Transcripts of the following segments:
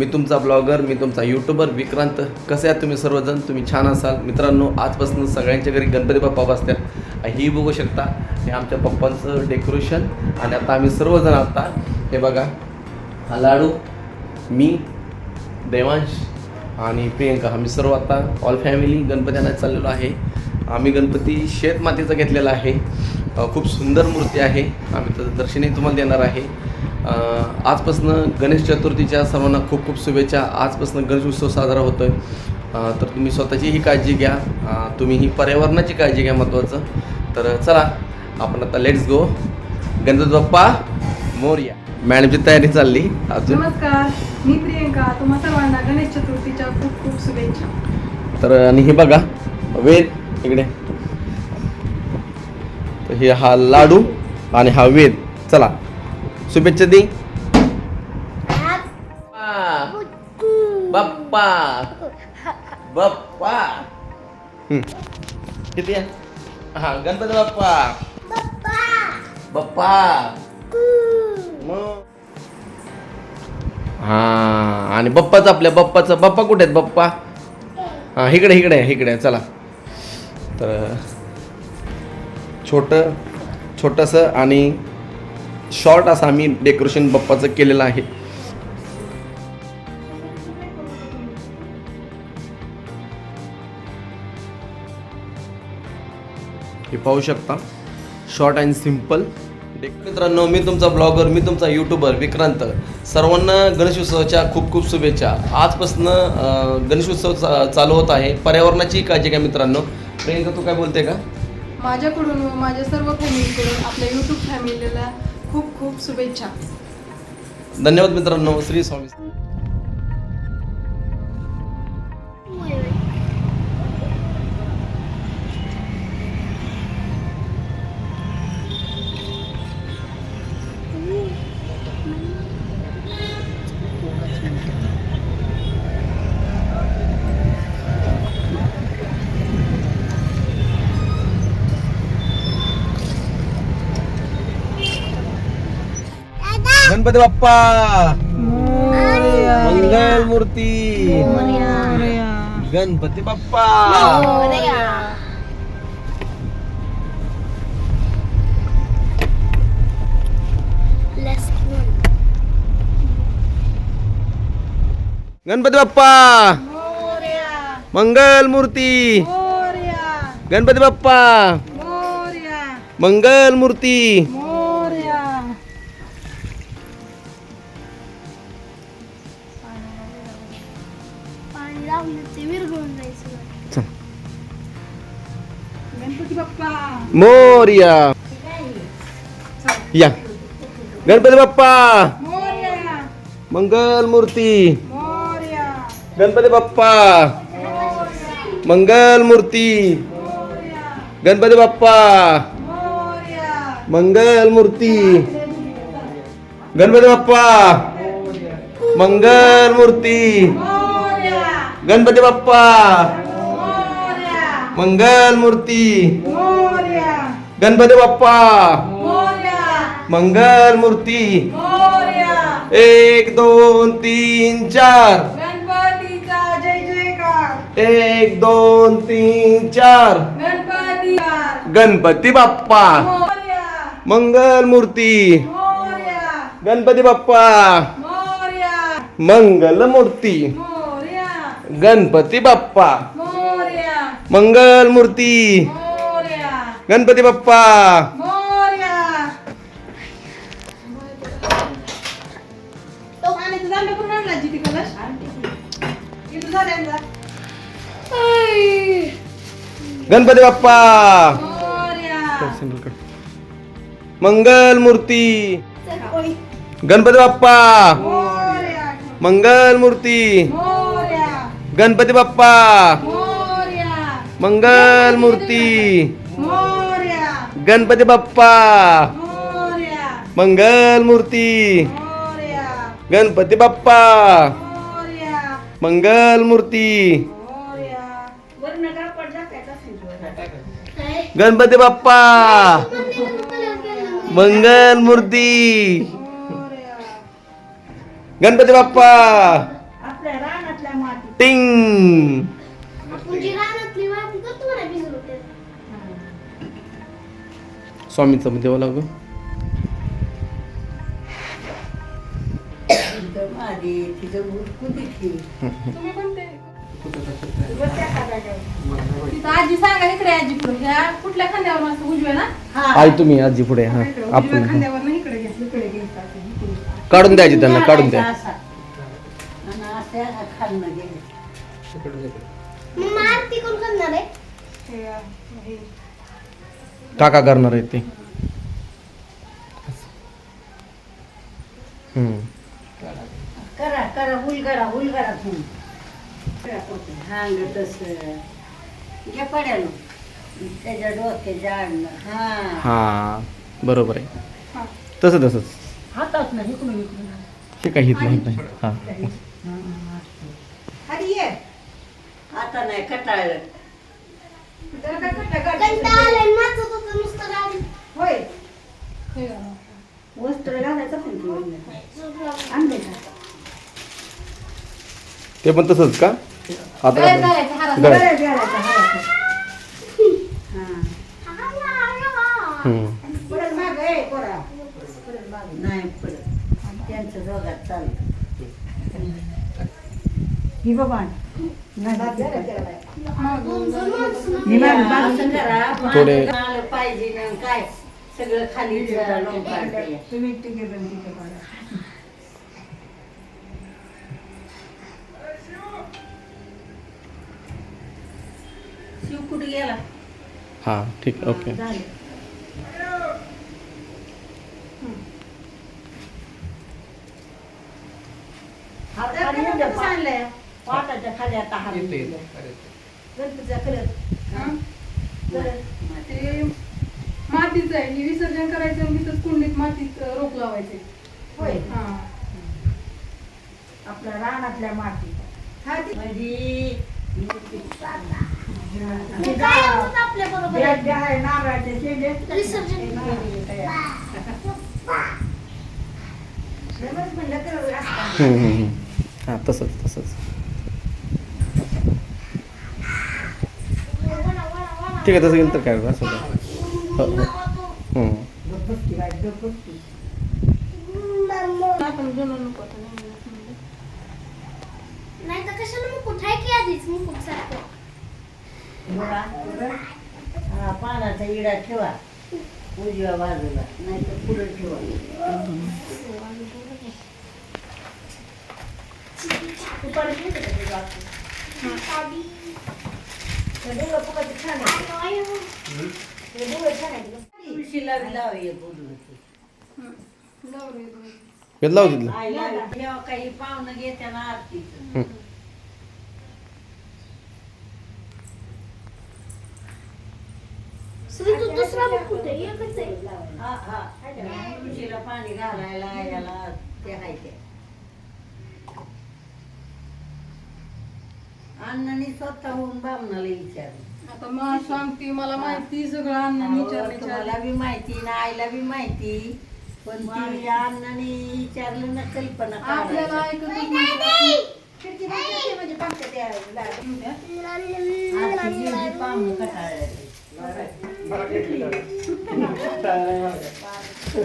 मी तुमचा ब्लॉगर मी तुमचा यूट्यूबर विक्रांत. कसे आहात तुम्ही सर्वजण? तुम्ही छान असाल. मित्रांनो आजपासून सगळ्यांच्या घरी गणपती बाप्पा बसतात. ही बघू शकता हे आमच्या पप्पांचं डेकोरेशन आणि आता आम्ही सर्वजण आता हे बघा हा लाडू मी देवांश आणि प्रियंका. आम्ही सर्व आता ऑल फॅमिली गणपती आणायला चाललेलो आहे. आम्ही गणपती शेतमातीचा घेतलेला आहे. खूप सुंदर मूर्ती आहे. आम्ही त्याचं दर्शनही तुम्हाला देणार आहे. आजपासनं गणेश चतुर्थीच्या सर्वांना खूप खूप शुभेच्छा. आजपासून गणेश उत्सव साजरा होतो आहे तर तुम्ही स्वतःची ही काळजी घ्या. अ, तुम्ही ही पर्यावरणाची काळजी घ्या महत्त्वाचं. तर चला आपण आता लेट्स गो गणपती बाप्पा मोरया. मॅडमची तयारी चालली. अजून? नमस्कार. मी प्रियंका. तुम्हा सर्वांना गणेश चतुर्थीच्या खूप खूप शुभेच्छा. तर आणि हे बघा वेद इकडे. हे हा लाडू आणि हा वेद. चला. शुभेच्छा दे बाप्पा बाप्पा. किती आहे हा गणपती बाप्पा बाप्पा मग हा आणि बाप्पाचं आपल्या बाप्पाचं बाप्पा कुठे आहेत बाप्पा हां इकडे इकडे आहे, इकडे चला तर छोटं छोटंसं आणि शॉर्ट असं आम्ही डेकोरेशन बाप्पाचं केलेलं आहे. हे पाहू शकता. शॉर्ट अँड सिंपल मित्रांनो मी तुमचा ब्लॉगर मी तुमचा यूट्यूबर विक्रांत. सर्वांना गणेशोत्सवाच्या खूप खूप शुभेच्छा. आजपासून गणेशोत्सव चा- चालू होत आहे. पर्यावरणाची काळजी घ्या मित्रांनो. प्रियंका तू काय बोलते का? माझ्याकडून व माझ्या सर्व फॅमिलीकडून आपल्या यूट्यूब फॅमिलीला खूप शुभेच्छा. धन्यवाद मित्रांनो श्री स्वामी. गणपती बाप्पा मंगल मूर्ती गणपती बाप्पा गणपती बाप्पा मंगल मूर्ती गणपती बाप्पा मंगल मूर्ती गणपती बाप्पा. मोर्या. या. गणपती बाप्पा. मोरया. मंगल मूर्ती मोरया. गणपती बाप्पा. मंगल मूर्ती गणपती बाप्पा. मंगल मूर्ती गणपती बाप्पा. मंगल मूर्ती गणपती बाप्पा. मंगल मूर्ती गणपती बाप्पा. मंगल मूर्ती एक दोन तीन चार. एक दोन तीन चार. गणपती बाप्पा. मंगल मूर्ती गणपती बाप्पा. मंगल मूर्ती गणपती बाप्पा. मंगल मूर्ती मोरया गणपती बाप्पा मोरया तो पाण्याचा जांभे कुठून आणला जिथे कलश इथं झाल्यांचा गणपती बाप्पा मोरया मंगल मूर्ती गणपती बाप्पा मोरया मंगल मूर्ती मोरया गणपती बाप्पा मोरया मंगल मूर्ती गणपती बाप्पा। मंगल मूर्ती गणपती बाप्पा। मंगल मूर्ती गणपती बाप्पा। मंगल मूर्ती गणपती बाप्पा। आपल्या रानातल्या माती टिंग। स्वामीचं देवा लागू. तिथं मादी तिथं कुठे तुम्ही कोणते? त्या खाण्याच्या तिथं आजी सांगा इकडे आजी पुढे. ह्या कुठल्या खांद्यावर मस्त उजव्या ना? हा. आई तुम्ही आजी पुढे हा. उजव्या आपण खांद्यावर ना इकडे घ्या इकडे घेतात इकडे. काढून द्यायची त्यांना काढून द्या. मग आरती कोण करणार आहे. काका करणार आहेत ते. हम्म. करा करा तुम्ही. हांग तस त्याच्या हा. हा बरोबर आहे. हा. तसं तसंच. हातात ना इकडून इकडून. हे काही हित माहीत नाही. हा. अरे ये. आता नाही कटाळलं. नाचत होय. हे, वस्त्र घालायचं पण आणले का? ते पण तसंच का? आता गळ्यात घालायचं. हा. हम्म. परत माग पोरा. नाही परत. त्यांचं दोघात चालतं. ही बाबा थोडे- आलं पाहिजे ना काय? गेला? हा ठीक आहे ओके. झालं. हात खाली आता द्या. गणपतीचा हं? ते मातीचं आहे. हे विसर्जन करायचं तिथंच कुंडीत मातीत रोप लावायचे. होय. हा. आपल्या रानातल्या माती. म्हणजे ते आपल्या बरोबर? आहे नारळाचे शेंडे. विसर्जन. म्हणलं असतात. हा तसंच तसंच. ठीक आहे तसं गेलं तर काय होतं, असं होतं. हो, हो. आपण जुनं नको आता. नाही तर कशाला मुकुट आहे की आधीच मुकुट सारखं. हा, पानाचा इडा ठेवा उजव्या बाजूला नाही तर पुढे ठेवा का ते बाकी? ते डोळं फुगायचं छान आहे. ते डोळं छान आहे. तुळशीला बी लाव एक उजवीची. हं. लावलं हे दोन. घेतला होता तिथलं आईला बी ठेवा काही पाहुणं घेते ना आरतीचं हम्म. सुधी तू दुसरा मुकुट आहे एकच आहे हा हा तुळशीला पाणी घालायला याला ते आहे ते अण्णांनी स्वतःहून बामणाला विचारलं आता मला सांगते मला माहिती सगळं अण्णांनी तुम्हाला आधी. बी माहिती ना आईला बी माहिती पण ती अण्णांनी विचारलं ना कल्पना आपल्याला काढायची. ऐकतच नाही खिडकी बंद करते म्हणजे पंख्या द्यायला लागेल. ला- आरती गेली, पाहुणं कटाळले. धूम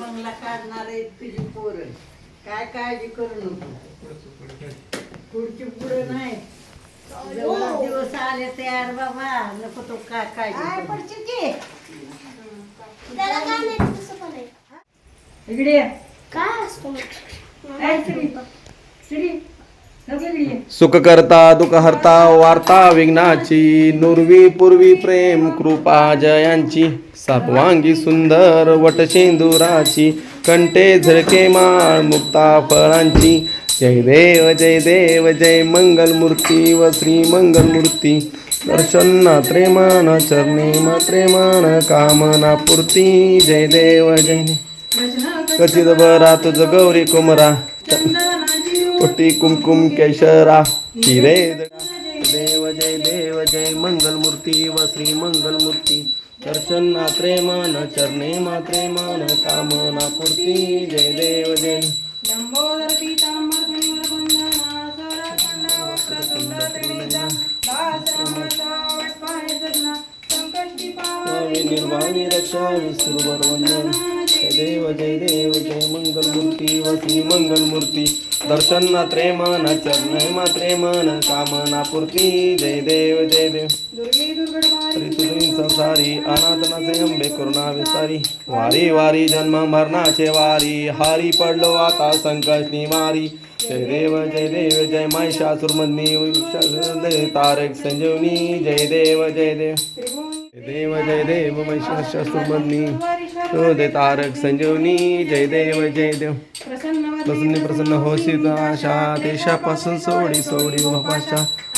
बंगला काढणार आहे तुझी पोरं काय काळजी करू नको पुढची पुढं नाही जेवढा दिवस आले तयार बाबा नको तो काय. त्याला काय नाही तसं पण आहे इकडे. काय असतो? काय श्री? श्री. सुख करता दुःख हरता वार्ता विघ्नाची नुरवी पूर्वी प्रेम कृपा जयांची सापवांगी सुंदर वटशेंदुराची कंठे झळके माळ मुक्ता फळांची. जय देव जय देव जय मंगल मूर्ती व श्री मंगल मूर्ती दर्शन त्रेमान चरणे त्रेमान कामना पूर्ती. जय देव जय कचित बरा तुझ गौरी कुमरा. कोटी कुमकुम केशरा हिरे देव जय देव जय मंगल मूर्ती व श्री मंगल मूर्ती दर्शन मात्रे मन चरणे मात्रे मन कामना पूर्ती. जय देव जय. निर्वाणी रक्षा विसुरवर वंदन जय देव जय देव जय मंगल मूर्ती वसी मंगल मूर्ती दर्शन मात्रे मन चरणे मात्रे मन कामना पूर्ती. जय देव जय देव. तुझी संसारी अनाथनाचे अंबे करुणा विस्तारी वारी वारी जन्म मरणाचे वारी. हारी पडलो आता संकट निवारी जय देव जय देव जय महिषासुरमधनी तारक संजीवनी. जय देव जय देव. देव जय देव महिषासुरमधनी हृदय तारक संजीवनी. जय देव जय देव. प्रसन्न प्रसन्न हो सीताशा आशा देशापासून सोडी सोडी हो उभापाशा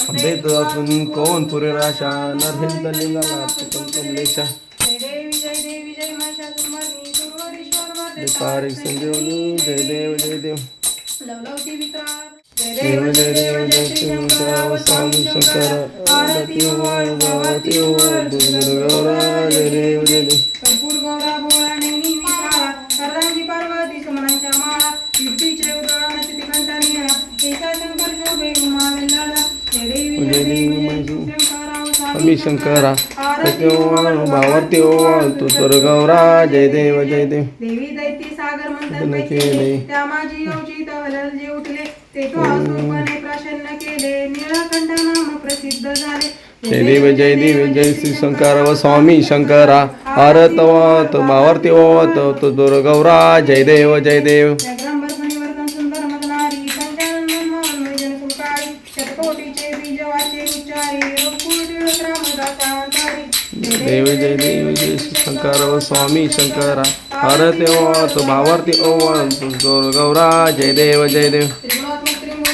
आंबेत असून कोण पुरे राशा नरहिंद लिंगाला तुकन कमलेशा. जय तारक संजीवनी. जय देव जय देव. देव जय देव जय शंकर स्वामी शंकर. आरती हो, ओवाळ भगवती ओवाळ हो. दुर्गौरा जय शंकरा आरती ओवाळ तू दुर्गौरा जय देव जय देव. देवी दैती सागर मंथन मंथन केले केले. त्या माझी अवचित वलल जे उठले ते तो आसुपणे प्रसन्न केले. निळकंठ नाम प्रसिद्ध झाले. जय देव जय देव जय श्री शंकर व स्वामी शंकरा. आरत वात भावारती ओवात तू दुर्गौरा जय देव. जय देव देव जय देव जय शंकर व स्वामी शंकरा आरती ओवात भावारती ओवात तू दुर्गौरा जय देव जय देव।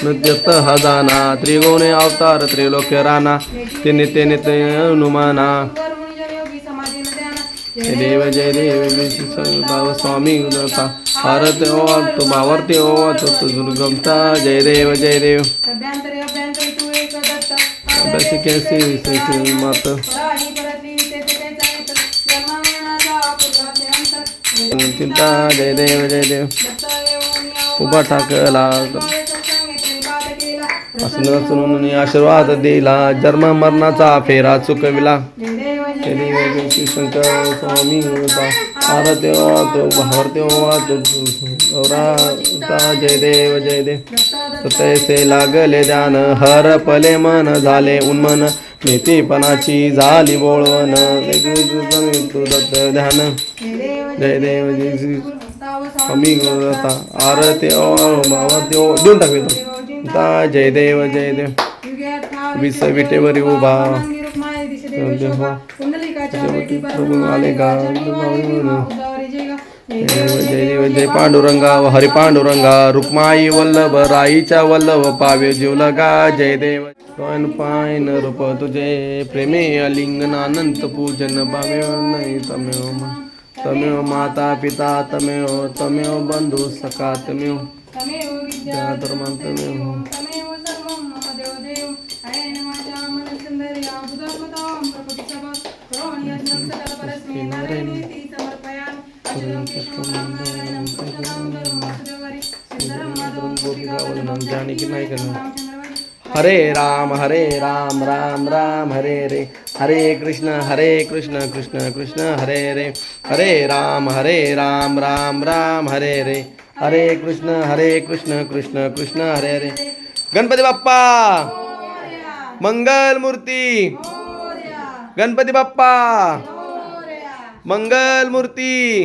नृत्यत हजाना त्रिगुणे अवतार त्रिलोक्य राणा ते नित्य नित्य हनुमाना जय देव जय देव शंकर स्वामी उदता आरती ओवात भावारती ओवात तू दुर्गमता जय देव जय देव। तू अभ्यासी केसी श्री मात। चिंता जय देव जय देव उभा टाकला असं आशीर्वाद दिला जन्म मरणाचा फेरा चुकविला जय देव जय जय देव जय श्री शंकर स्वामी होता आरती वातो भावरती वातो जय देव तैसे लागले ध्यान हर पले मन झाले उन्मन नीतीपणाची झाली बोळवण दत्त ध्यान जय देव जय देव जय श्री हस्ताव स्वामी गुरुदत्ता आरती ओ भावरती ओ देऊन टाक इथं. जय जय देव। विस विटेवरी उभा। जय देव जय देव जय पांडुरंगा हरी पांडुरंगा रुक्माई वल्लभ राईच्या वल्लभ पावे जीवलगा जय देव. पण पायन रूप तुझे प्रेमे अलिंगन अनंत पूजन भाव्य नाही तमेव मा- तमेव माता पिता तमेव तमेव बंधू सखा तमेव. तमेव. हरे राम हरे राम राम राम, हरे रे। हरे कृष्ण हरे कृष्ण कृष्ण कृष्ण, हरे रे। हरे राम हरे राम राम राम, हरे रे। हरे कृष्ण हरे कृष्ण कृष्ण कृष्ण, हरे रे। गणपति बाप्पा, मंगल मूर्ति। गणपति बाप्पा, मंगल मूर्ती।